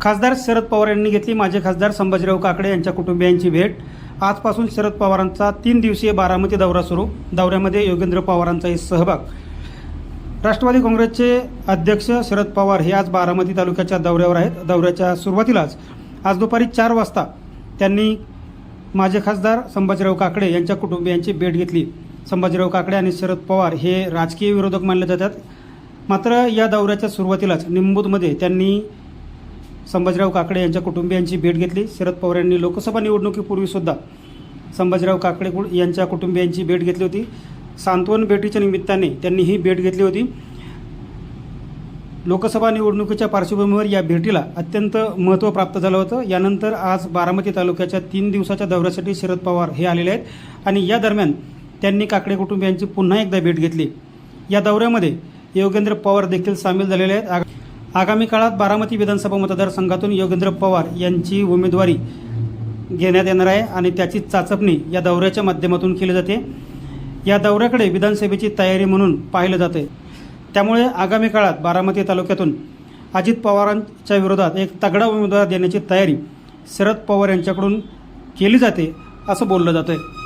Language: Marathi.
खासदार शरद पवार यांनी घेतली. माजी खासदार संभाजीराव काकडे यांच्या कुटुंबियांची भेट. आजपासून शरद पवारांचा तीन दिवसीय बारामती दौरा सुरू. दौऱ्यामध्ये योगेंद्र पवारांचाही सहभाग. राष्ट्रवादी काँग्रेसचे अध्यक्ष शरद पवार हे आज बारामती तालुक्याच्या दौऱ्यावर आहेत. दौऱ्याच्या सुरुवातीलाच आज दुपारी चार वाजता त्यांनी माजी खासदार संभाजीराव काकडे यांच्या कुटुंबियांची भेट घेतली. संभाजीराव काकडे आणि शरद पवार हे राजकीय विरोधक मानले जातात. मात्र या दौऱ्याच्या सुरुवातीलाच निंबूतमध्ये त्यांनी संभाजीराव काकडे यांच्या कुटुंबियांची भेट घेतली. शरद पवार यांनी लोकसभा निवडणुकीपूर्वीसुद्धा संभाजीराव काकडे यांच्या कुटुंबियांची भेट घेतली होती. सांत्वन भेटीच्या निमित्ताने त्यांनी ही भेट घेतली होती. लोकसभा निवडणुकीच्या पार्श्वभूमीवर या भेटीला अत्यंत महत्त्व प्राप्त झालं होतं. यानंतर आज बारामती तालुक्याच्या तीन दिवसाच्या दौऱ्यासाठी शरद पवार हे आलेले आहेत आणि या दरम्यान त्यांनी काकडे कुटुंबियांची पुन्हा एकदा भेट घेतली. या दौऱ्यामध्ये योगेंद्र पवार देखील सामील झालेले आहेत. आगामी काळात बारामती विधानसभा मतदारसंघातून योगेंद्र पवार यांची उमेदवारी घेण्यात येणार आहे आणि त्याची चाचपणी या दौऱ्याच्या माध्यमातून केली जाते. या दौऱ्याकडे विधानसभेची तयारी म्हणून पाहिलं जाते त्यामुळे आगामी काळात बारामती तालुक्यातून अजित पवारांच्या विरोधात एक तगडा उमेदवार देण्याची तयारी शरद पवार यांच्याकडून केली जाते असं बोललं जातं आहे